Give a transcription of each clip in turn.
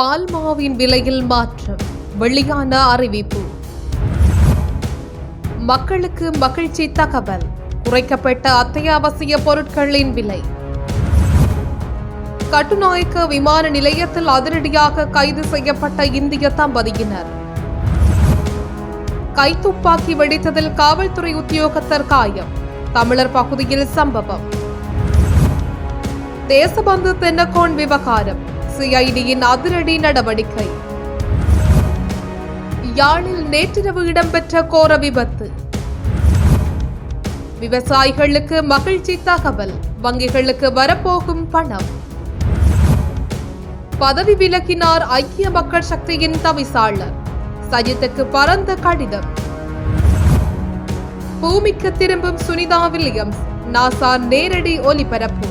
பால்மாவின் விலையில் மாற்றம். வெளியான அறிவிப்பு. மக்களுக்கு மகிழ்ச்சி தகவல். குறைக்கப்பட்ட அத்தியாவசிய பொருட்களின் விலை. கட்டுநாயக்க விமான நிலையத்தில் அதிரடியாக கைது செய்யப்பட்ட இந்திய தம்பதியினர். கைத்துப்பாக்கி வெடித்ததில் காவல்துறை உத்தியோகத்தர் காயம். தமிழர் பகுதியில் சம்பவம். தேசபந்து தென்னக்கோன் விவகாரம். சிஐடியின் அதிரடி நடவடிக்கை. யாழில் நேற்றிரவு இடம்பெற்ற கோர விபத்து. விவசாயிகளுக்கு மகிழ்ச்சி தகவல் வங்கிகளுக்கு வரப்போகும் பணம். பதவி விலகினார் ஐக்கிய மக்கள் சக்தியின் தவிசாளர். சஜித்துக்கு பரந்த கடிதம். பூமிக்கு திரும்பும் சுனிதா வில்லியம்ஸ் நாசா நேரடி ஒலிபரப்பு.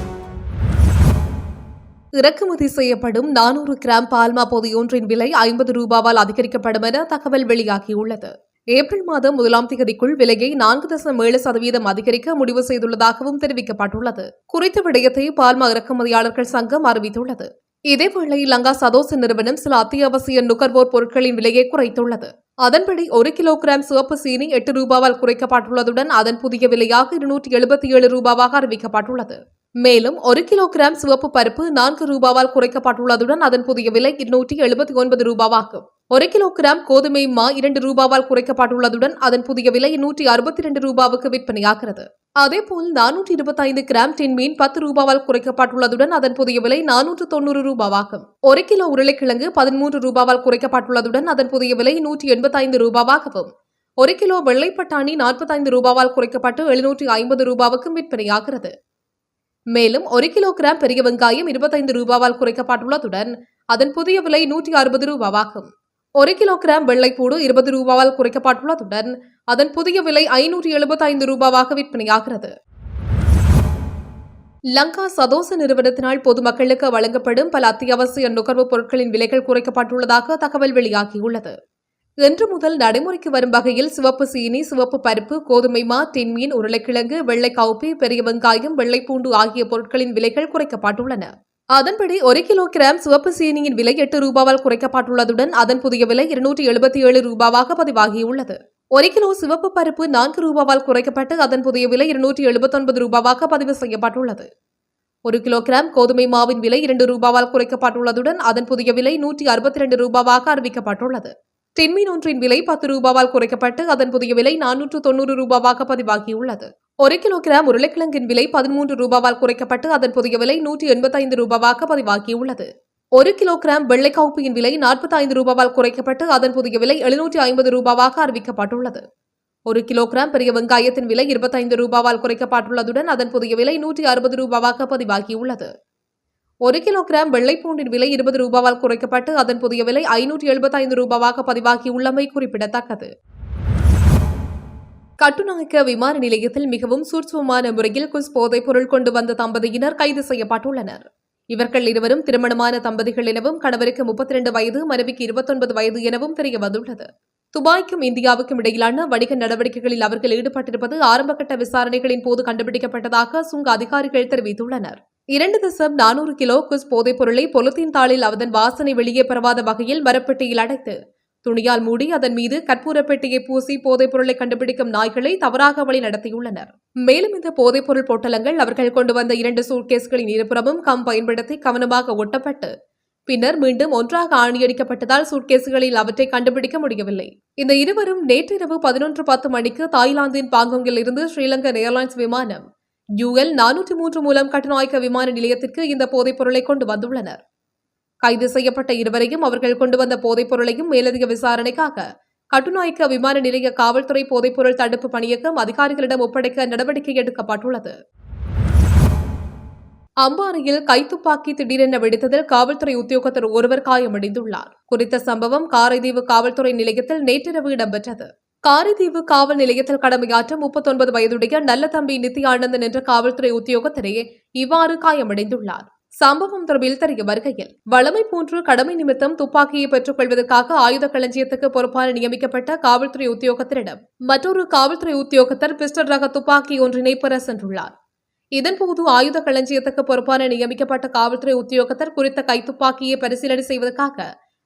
இறக்குமதி செய்யப்படும் நானூறு கிராம் பால்மா பொதியொன்றின் விலை ஐம்பது ரூபாவால் அதிகரிக்கப்படும் என தகவல் வெளியாகியுள்ளது. ஏப்ரல் மாதம் முதலாம் தேதிக்குள் விலையை நான்கு தசம் ஏழு சதவீதம் அதிகரிக்க முடிவு செய்துள்ளதாகவும் தெரிவிக்கப்பட்டுள்ளது. குறித்த விடயத்தை பால்மா இறக்குமதியாளர்கள் சங்கம் அறிவித்துள்ளது. இதேவேளை லங்கா சதோச நிறுவனம் சில அத்தியாவசிய நுகர்வோர் பொருட்களின் விலையை குறைத்துள்ளது. அதன்படி ஒரு கிலோகிராம் சிவப்பு சீனி எட்டு ரூபாவால் குறைக்கப்பட்டுள்ளதுடன் அதன் புதிய விலையாக இருநூற்றி எழுபத்தி ஏழு ரூபாவாக அறிவிக்கப்பட்டுள்ளது. மேலும் ஒரு கிலோகிராம் சிவப்பு பருப்பு நான்கு ரூபாவால் குறைக்கப்பட்டுள்ளதுடன் அதன் புதிய விலை இருநூற்றி எழுபத்தி ஒன்பது ரூபாவாகும். ஒரு கிலோகிராம் கோதுமை மா இரண்டு ரூபாவால் குறைக்கப்பட்டுள்ளதுடன் அதன் புதிய விலை நூற்றி அறுபத்தி இரண்டு ரூபாவுக்கு விற்பனையாகிறது. அதேபோல் நானூற்றி இருபத்தைந்து கிராம் டின் மீன் பத்து ரூபாவால் குறைக்கப்பட்டுள்ளதுடன் அதன் புதிய விலை நானூற்று தொண்ணூறு ரூபாவாகும். ஒரு கிலோ உருளைக்கிழங்கு பதிமூன்று ரூபாவால் குறைக்கப்பட்டுள்ளதுடன் அதன் புதிய விலை நூற்றி எண்பத்தைந்து ரூபாவாகவும் ஒரு கிலோ வெள்ளைப்பட்டாணி நாற்பத்தைந்து ரூபாவால் குறைக்கப்பட்டு எழுநூற்றி ஐம்பது ரூபாவுக்கும் விற்பனையாகிறது. மேலும் ஒரு கிலோகிராம் பெரிய வெங்காயம் இருபத்தைந்து ரூபாவால் குறைக்கப்பட்டுள்ளதுடன் அதன் புதிய விலை நூற்றி அறுபது ரூபாவாகும். ஒரு கிலோகிராம் வெள்ளைப்பூடு இருபது ரூபாவால் குறைக்கப்பட்டுள்ளதுடன் அதன் புதிய விலை ஐநூற்றி எழுபத்தைந்து ரூபாவாக விற்பனையாகிறது. லங்கா சதோச நிறுவனத்தினால் பொதுமக்களுக்கு வழங்கப்படும் பல அத்தியாவசிய நுகர்வுப் பொருட்களின் விலைகள் குறைக்கப்பட்டுள்ளதாக தகவல் வெளியாகியுள்ளது. இன்று முதல் நடைமுறைக்கு வரும் வகையில் சிவப்பு சீனி சிவப்பு பருப்பு கோதுமை மா தென்மீன் உருளைக்கிழங்கு வெள்ளை கவுப்பி பெரிய வெங்காயம் வெள்ளைப்பூண்டு ஆகிய பொருட்களின் விலைகள் குறைக்கப்பட்டுள்ளன. அதன்படி ஒரு கிலோ கிராம் சிவப்பு சீனியின் விலை எட்டு ரூபாவால் குறைக்கப்பட்டுள்ளதுடன் அதன் புதிய விலை இருநூற்றி எழுபத்தி ஏழு ரூபாவாக பதிவாகியுள்ளது. ஒரு கிலோ சிவப்பு பருப்பு நான்கு ரூபாவால் குறைக்கப்பட்டு அதன் புதிய விலை இருநூற்றி எழுபத்தொன்பது ரூபாவாக பதிவு செய்யப்பட்டுள்ளது. ஒரு கிலோ கிராம் கோதுமை மாவின் விலை இரண்டு ரூபாவால் குறைக்கப்பட்டுள்ளதுடன் அதன் புதிய விலை நூற்றி அறுபத்தி இரண்டு ரூபாவாக அறிவிக்கப்பட்டுள்ளது. தென்மீன் ஒன்றின் விலை பத்து ரூபாவால் குறைக்கப்பட்டு அதன் புதிய விலை நானூற்று தொண்ணூறு ரூபாவாக பதிவாகியுள்ளது. ஒரு கிலோ கிராம் உருளைக்கிழங்கின் விலை பதிமூன்று ரூபாவால் குறைக்கப்பட்டு அதன் புதிய விலை நூற்றி எண்பத்தைந்து ரூபாவாக பதிவாகியுள்ளது. ஒரு கிலோ கிராம் வெள்ளை விலை நாற்பத்தைந்து ரூபாவால் குறைக்கப்பட்டு அதன் புதிய விலை எழுநூற்றி ஐம்பது ரூபாவாக அறிவிக்கப்பட்டுள்ளது. ஒரு கிலோ கிராம் பெரிய வெங்காயத்தின் விலை இருபத்தைந்து ரூபாவால் குறைக்கப்பட்டுள்ளதுடன் அதன் புதிய விலை நூற்றி அறுபது ரூபாவாக பதிவாகியுள்ளது. ஒரு கிலோகிராம் வெள்ளைப்பூண்டின் விலை இருபது ரூபாவால் குறைக்கப்பட்டு அதன் புதிய விலை ஐநூற்றி எழுபத்தைந்து ரூபாவாக பதிவாகியுள்ளமை குறிப்பிடத்தக்கது. கட்டுநாயக்க விமான நிலையத்தில் மிகவும் சூட்சுமமான முறையில் குஸ் போதைப் பொருள் கொண்டு வந்த தம்பதியினர் கைது செய்யப்பட்டுள்ளனர். இவர்கள் இருவரும் திருமணமான தம்பதிகள் எனவும் கணவருக்கு முப்பத்தி ரெண்டு வயது மனைவிக்கு இருபத்தொன்பது வயது எனவும் தெரிய வந்துள்ளது துபாய்க்கும் இந்தியாவுக்கும் இடையிலான வணிக நடவடிக்கைகளில் அவர்கள் ஈடுபட்டிருப்பது ஆரம்பகட்ட விசாரணைகளின் போது கண்டுபிடிக்கப்பட்டதாக சுங்க அதிகாரிகள் தெரிவித்துள்ளனர். இரண்டு தசம் நானூறு கிலோ குஸ் போதைப் பொருளை பொலித்தீன் தாளில் அதன் வாசனை வெளியே பரவாத வகையில் மரப்பெட்டியில் அடைத்து துணியால் மூடி அதன் மீது கற்பூரப்பெட்டியை பூசி போதைப் பொருளை கண்டுபிடிக்கும் நாய்களை தவறாக வழி நடத்தியுள்ளனர். மேலும் இந்த போதைப் பொருள் பொட்டலங்கள் அவர்கள் கொண்டு வந்த இரண்டு சூட்கேஸ்களின் இருபுறமும் கம் பயன்படுத்தி கவனமாக ஒட்டப்பட்டு பின்னர் மீண்டும் ஒன்றாக ஆணியடிக்கப்பட்டதால் சூட்கேசுகளில் அவற்றை கண்டுபிடிக்க முடியவில்லை. இந்த இருவரும் நேற்றிரவு பதினொன்று பத்து மணிக்கு தாய்லாந்தின் பாங்கோங்கில் இருந்து ஸ்ரீலங்கன் ஏர்லைன்ஸ் விமானம் யூஎல் நானூற்றி மூன்று மூலம் கட்டுநாயக்க விமான நிலையத்திற்கு இந்த போதைப் பொருளை கொண்டு வந்துள்ளனர். கைது செய்யப்பட்ட இருவரையும் அவர்கள் கொண்டு வந்த போதைப் பொருளையும் மேலதிக விசாரணைக்காக கட்டுநாயக்க விமான நிலைய காவல்துறை போதைப்பொருள் தடுப்பு பணியகம் அதிகாரிகளிடம் ஒப்படைக்க நடவடிக்கை எடுக்கப்பட்டுள்ளது. அம்பாறையில் கைத்துப்பாக்கி திடீரென வெடித்ததில் காவல்துறை உத்தியோகத்தர் ஒருவர் காயமடைந்துள்ளார். குறித்த சம்பவம் காரைதீவு காவல்துறை நிலையத்தில் நேற்றிரவு இடம்பெற்றது. காரைதீவு காவல் நிலையத்தில் கடமையாற்ற முப்பத்தொன்பது வயதுடைய நல்ல தம்பி நித்யானந்தன் என்ற காவல்துறை உத்தியோகத்தரே இவ்வாறு காயமடைந்துள்ளார். சம்பவம் தொடர்பில் தெரிய வருகையில் வளமை போன்று கடமை நிமித்தம் துப்பாக்கியை பெற்றுக் கொள்வதற்காக ஆயுத களஞ்சியத்துக்கு பொறுப்பான நியமிக்கப்பட்ட காவல்துறை உத்தியோகத்தரிடம் மற்றொரு காவல்துறை உத்தியோகத்தர் பிஸ்டல் ரக துப்பாக்கி ஒன்றினை பெற சென்றுள்ளார். இதன்போது ஆயுத களஞ்சியத்துக்கு பொறுப்பான நியமிக்கப்பட்ட காவல்துறை உத்தியோகத்தர் குறித்த கைத்துப்பாக்கியை பரிசீலனை செய்வதற்காக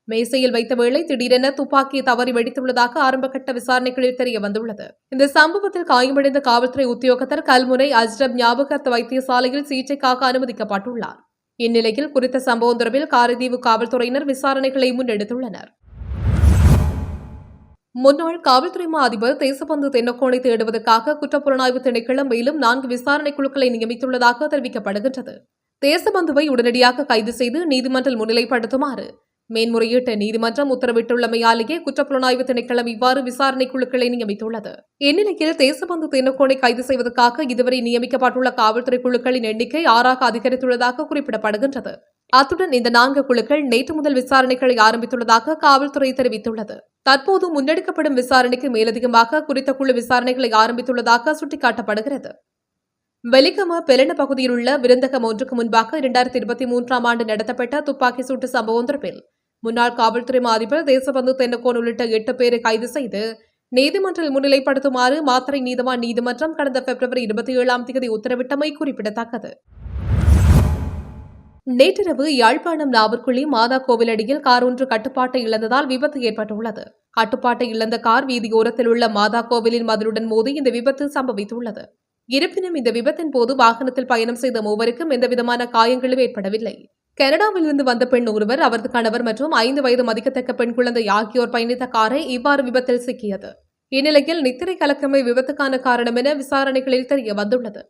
மேசையில் வைத்த வேளை திடீரென துப்பாக்கியை தவறி வெடித்துள்ளதாக ஆரம்பகட்ட விசாரணைகளில் தெரிய வந்துள்ளது இந்த சம்பவத்தில் காயமடைந்த காவல்துறை உத்தியோகத்தர் கல்முனை அஜ்ரப் ஞாபகர்த்த வைத்தியசாலையில் சிகிச்சைக்காக அனுமதிக்கப்பட்டுள்ளார். இந்நிலையில் குறித்த சம்பவம் தொடர்பில் காரைதீவு காவல்துறையினர் விசாரணைகளை முன்னெடுத்துள்ளனர். முன்னாள் காவல்துறை மா அதிபர் தேசபந்து தென்னக்கோனை தேடுவதற்காக குற்றப்புலனாய்வு திணைக்களம் மேலும் நான்கு விசாரணை குழுக்களை நியமித்துள்ளதாக தெரிவிக்கப்படுகின்றது. தேசபந்துவை உடனடியாக கைது செய்து நீதிமன்றம் முன்னிலைப்படுத்துமாறு மேன்முறையீட்டு நீதிமன்றம் உத்தரவிட்டுள்ளமையாலேயே குற்றப்புலனாய்வு திணைக்களம் இவ்வாறு விசாரணை குழுக்களை நியமித்துள்ளது. இந்நிலையில் தேசபந்து தென்னக்கோனை கைது செய்வதற்காக இதுவரை நியமிக்கப்பட்டுள்ள காவல்துறை குழுக்களின் எண்ணிக்கை ஆறாக அதிகரித்துள்ளதாக குறிப்பிடப்படுகின்றது. அத்துடன் இந்த நான்கு குழுக்கள் நேற்று முதல் விசாரணைகளை ஆரம்பித்துள்ளதாக காவல்துறை தெரிவித்துள்ளது. தற்போது முன்னெடுக்கப்படும் விசாரணைக்கு மேலதிகமாக குறித்த குழு விசாரணைகளை ஆரம்பித்துள்ளதாக சுட்டிக்காட்டப்படுகிறது. வெலிகம பெலன பகுதியில் உள்ள விருந்தகம் ஒன்றுக்கு முன்பாக இரண்டாயிரத்தி இருபத்தி மூன்றாம் ஆண்டு நடத்தப்பட்ட துப்பாக்கி சூட்டு சம்பவம் தொடர்பில் முன்னாள் காவல்துறை அதிபர் தேசபந்து தென்னக்கோன் உள்ளிட்ட எட்டு பேரை கைது செய்து நீதிமன்றில் முன்னிலைப்படுத்துமாறு மாத்தறை நீதவான் நீதிமன்றம் கடந்த பிப்ரவரி இருபத்தி ஏழாம் தேதி உத்தரவிட்டமை குறிப்பிடத்தக்கது. நேற்றிரவு யாழ்ப்பாணம் நாவற்குழி மாதா கோவில் அடியில் கார் ஒன்று கட்டுப்பாட்டை இழந்ததால் விபத்து ஏற்பட்டுள்ளது. கட்டுப்பாட்டை இழந்த கார் வீதியோரத்தில் உள்ள மாதா கோவிலின் மதிலுடன் மோதி இந்த விபத்து சம்பவித்துள்ளது. இருப்பினும் இந்த விபத்தின் போது வாகனத்தில் பயணம் செய்த மூவருக்கும் எந்தவிதமான காயங்களும் ஏற்படவில்லை. கனடாவிலிருந்து வந்த பெண் ஒருவர் அவரது கணவர் மற்றும் ஐந்து வயது மதிக்கத்தக்க பெண் குழந்தை ஆகியோர் பயணித்த காரை இவ்வாறு விபத்தில் சிக்கியது. இந்நிலையில் நித்திரை கலக்கமே விபத்துக்கான காரணம் என விசாரணைகளில் தெரிய வந்துள்ளது.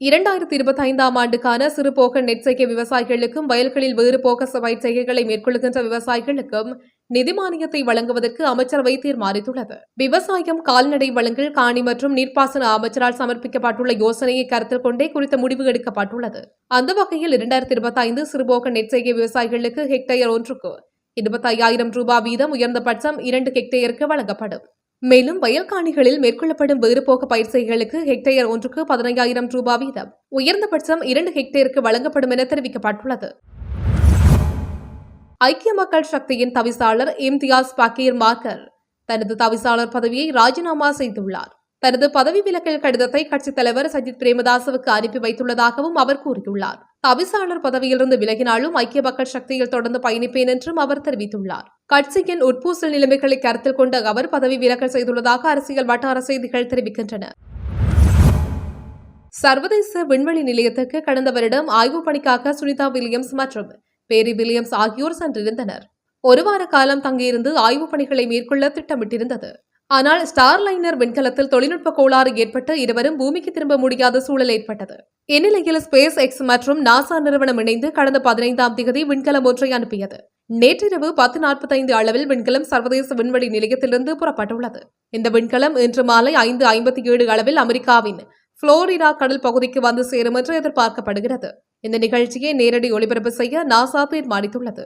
இரண்டாயிரத்தி இருபத்தி ஐந்தாம் ஆண்டுக்கான சிறுபோக்க நெற்செய்கை விவசாயிகளுக்கும் வயல்களில் வேறு போக பயிர் செய்கைகளை மேற்கொள்கின்ற விவசாயிகளுக்கும் நிதி மானியத்தை வழங்குவதற்கு அமைச்சரவை தீர்மானித்துள்ளது விவசாயம் கால்நடை வழங்கல் காணி மற்றும் நீர்ப்பாசன அமைச்சரால் சமர்ப்பிக்கப்பட்டுள்ள யோசனையை கருத்தில் கொண்டே குறித்த முடிவு எடுக்கப்பட்டுள்ளது. அந்த வகையில் இரண்டாயிரத்தி இருபத்தி ஐந்து சிறுபோக நெற்செய்கை விவசாயிகளுக்கு ஹெக்டேயர் ஒன்றுக்கு இருபத்தி ஐயாயிரம் ரூபாய் வீதம் உயர்ந்தபட்சம் இரண்டு ஹெக்டேயருக்கு வழங்கப்படும். மேலும் வயல்காணிகளில் மேற்கொள்ளப்படும் வேறுபோக பயிற்சிகளுக்கு ஹெக்டேயர் ஒன்றுக்கு பதினையாயிரம் ரூபாய் வீதம் உயர்ந்தபட்சம் இரண்டு ஹெக்டேருக்கு வழங்கப்படும் என தெரிவிக்கப்பட்டுள்ளது. ஐக்கிய மக்கள் சக்தியின் தவிசாளர் இம்தியாஸ் பக்கீர் மார்கர் தனது தவிசாளர் பதவியை ராஜினாமா செய்துள்ளார். தனது பதவி விலகல் கடிதத்தை கட்சித் தலைவர் சஜித் பிரேமதாசவுக்கு அனுப்பி வைத்துள்ளதாகவும் அவர் கூறியுள்ளார். தவிசாளர் பதவியிலிருந்து விலகினாலும் ஐக்கிய மக்கள் சக்தியில் தொடர்ந்து பயணிப்பேன் என்றும் அவர் தெரிவித்துள்ளார். கட்சியின் உட்பூசல் நிலைமைகளை கருத்தில் கொண்டு அவர் பதவி விலகல் செய்துள்ளதாக அரசியல் வட்டார செய்திகள் தெரிவிக்கின்றன. சர்வதேச விண்வெளி நிலையத்துக்கு கடந்த வருடம் ஆய்வுப் பணிக்காக சுனிதா வில்லியம்ஸ் மற்றும் பேரி வில்லியம்ஸ் ஆகியோர் சென்றிருந்தனர். ஒரு வார காலம் தங்கியிருந்து ஆய்வுப் பணிகளை மேற்கொள்ள திட்டமிட்டிருந்தது. ஆனால் ஸ்டார்லைனர் விண்கலத்தில் தொழில்நுட்ப கோளாறு ஏற்பட்டு இருவரும் பூமிக்கு திரும்ப முடியாத சூழல் ஏற்பட்டது. இந்நிலையில் ஸ்பேஸ் எக்ஸ் மற்றும் நாசா நிறுவனம் இணைந்து கடந்த பதினைந்தாம் தேதி விண்கலம் ஒன்றை அனுப்பியது. நேற்றிரவு பத்து நாற்பத்தைந்து அளவில் விண்கலம் சர்வதேச விண்வெளி நிலையத்திலிருந்து புறப்பட்டுள்ளது. இந்த விண்கலம் இன்று மாலை ஐந்து ஐம்பத்தி ஏழு அளவில் அமெரிக்காவின் புளோரிடா கடல் பகுதிக்கு வந்து சேரும் என்று எதிர்பார்க்கப்படுகிறது. இந்த நிகழ்ச்சியை நேரடி ஒளிபரப்பு செய்ய நாசா தீர்மானித்துள்ளது